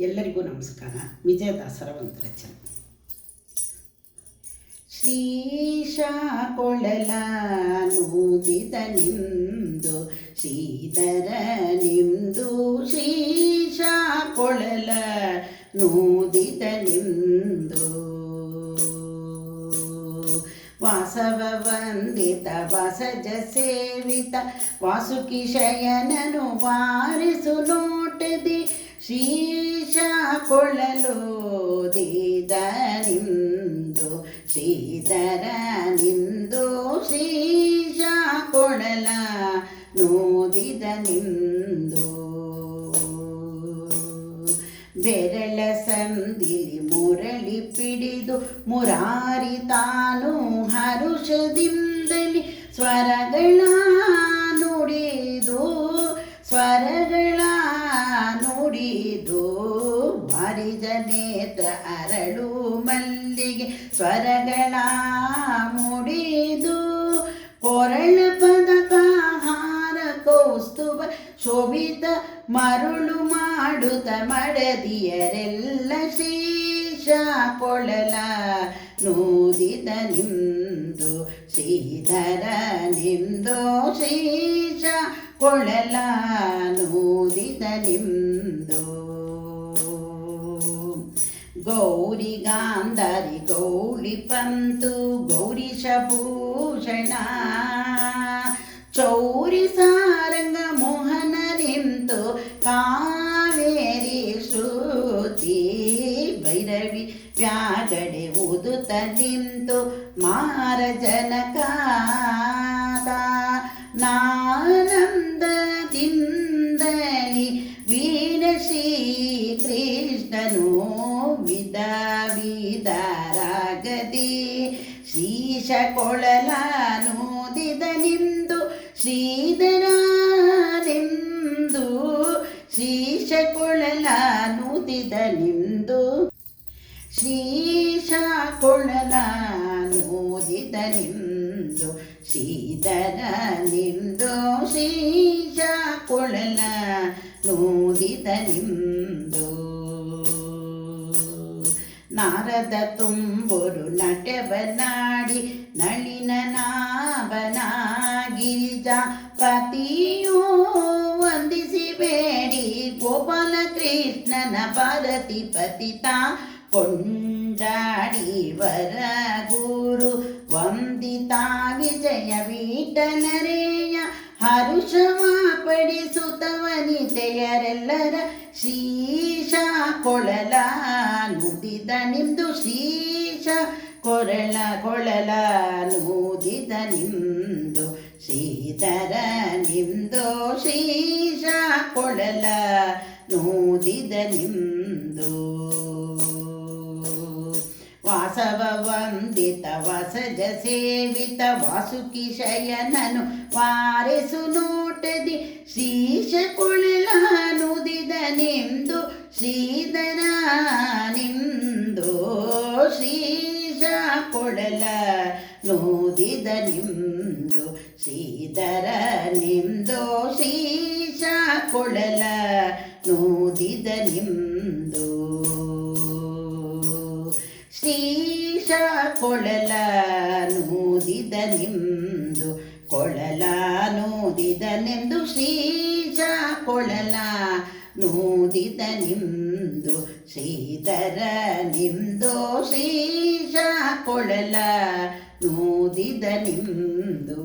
ಎಲ್ಲರಿಗೂ ನಮಸ್ಕಾರ. ವಿಜಯದಾಸರ ಒಂದು ರಚನೆ. ಶ್ರೀಶ ಕೊಳಲ ನೂದಿದ ನಿಮ್ದು ಶ್ರೀಧರ ನಿಂದು ಶ್ರೀಶ ಕೊಳಲ ನೂದಿದ ನಿಂದು. ವಾಸವ ವಂದಿತ, ವಾಸಜ ಸೇವಿತ, ವಾಸುಕಿ ಶಯನನು ವಾರಿಸು ನೋಟದಿ ಶೀಶ ಕೊಳ್ಳಲು ದೀದರಿಂದು ಶ್ರೀಧರ ನಿಂದು ಶೀಶ ಕೊಳಲ ನೋದಿದ ನಿಂದು ಬೆರಳ ಸಂದಿಲಿ ಮುರಳಿ ಪಿಡಿದು ಮುರಾರಿ ತಾನು ಹರುಷದಿಂದಲಿ ಸ್ವರಗಳ ಮಲ್ಲಿಗೆ ಸ್ವರಗಳ ಮುಡಿದು ಕೊರಳ ಪದಕ ಹಾರ ಕೌಸ್ತುಭ ಶೋಭಿತ ಮರುಳು ಮಾಡುತ್ತ ಮಡದಿಯರೆಲ್ಲ ಶೀಶ ಕೊಳಲ ನೂದಿದ ನಿಂದು, ಶ್ರೀಧರ ನಿಂದು ಶೀಶ ಕೊಳಲ ನೂದಿದ ನಿಂದು. ಗೌರಿ ಗಾಂಧಾರಿ ಗೌಳಿ ಪಂತು ಗೌರೀಶ ಭೂಷಣ ಚೌರಿ ಸಾರಂಗ ಮೋಹನ ನಿಂತು ಕಾವೇರಿ ಶ್ರುತಿ ಭೈರವಿ ವ್ಯಾಗಡೆ ಉದುತ ನಿಂತು ಮಾರ ಜನಕಾದ ನಾನಂದದಿಂದಲಿ ಶ್ರೀಶ ಕೊಳಲ ನೋದಿದ ನಿಂದು ಶ್ರೀಧರಾನೆಂದು ಶ್ರೀಶ ಕೊಳಲ ನೂದಿದ ನಿಂದು ಶ್ರೀಶ ಕೊಳಲಾನೂದಿದ ನೋದಿದ ನಿಂದು ಶ್ರೀಧರ ನಿಂದು ಶ್ರೀಶ ಕೊಳಲ ನಿಂದು ನಾರದ ತುಂಬುರು ನಟವನಾಡಿ ನಳಿನ ಪತಿಯೋ ವಂದಿಸಿ ಬೇಡಿ ಗೋಪಾಲ ಕೃಷ್ಣನ ಭಾರತಿ ಪತಿತ ಕೊಂಡಾಡಿ ವರ ಗುರು ವಂದಿತ ವಿಜಯ ವೀಟನರೇಯ ಹರುಷವ ಪಡಿಸುತ್ತವನಿತೆಯರೆಲ್ಲರ ಶ್ರೀಶ ಕೊಳಲ ನುದಿದ ನಿಮ್ದು ಶೀಶ, ಕೊರಳ ಕೊಳಲ ನೂದಿದ ನಿಮ್ದು ಶ್ರೀಧರ ನಿಮ್ದು ಶೀಶ, ಕೊಳಲ ನೂದಿದ ನಿಮ್ದು ವಾಸವ ವಂದಿತ ವಸಜ ಸೇವಿತ ವಾಸುಕಿ ಶಯನನು ವಾರಿಸು ನೋಟದಿ, ಶೀಶ ಕೊಳಲ ನುದಿದ ನಿಮ್ದು ಶ್ರೀಧರ ನಿಮ್ದು ಶ್ರೀಜ ಕೊಳಲ ನೋದಿದ ನಿಂದು ಶ್ರೀಧರ ನಿಮ್ದು ಶ್ರೀಜ ಕೊಳಲ ನೋದಿದ ನಿಂದು ಶ್ರೀಷ ಕೊಳಲ ನೂದಿದ ನಿಂದು ಕೊಳಲ ನೂದಿದ ನಿಂದು ಶ್ರೀಜ ಕೊಳಲ ನೂದಿದ ನಿಮ್ದು ಶ್ರೀಧರ ನಿಮ್ದು ಶ್ರೀಶ ಕೊಳಲ ನೂದಿದ ನಿಮ್ದು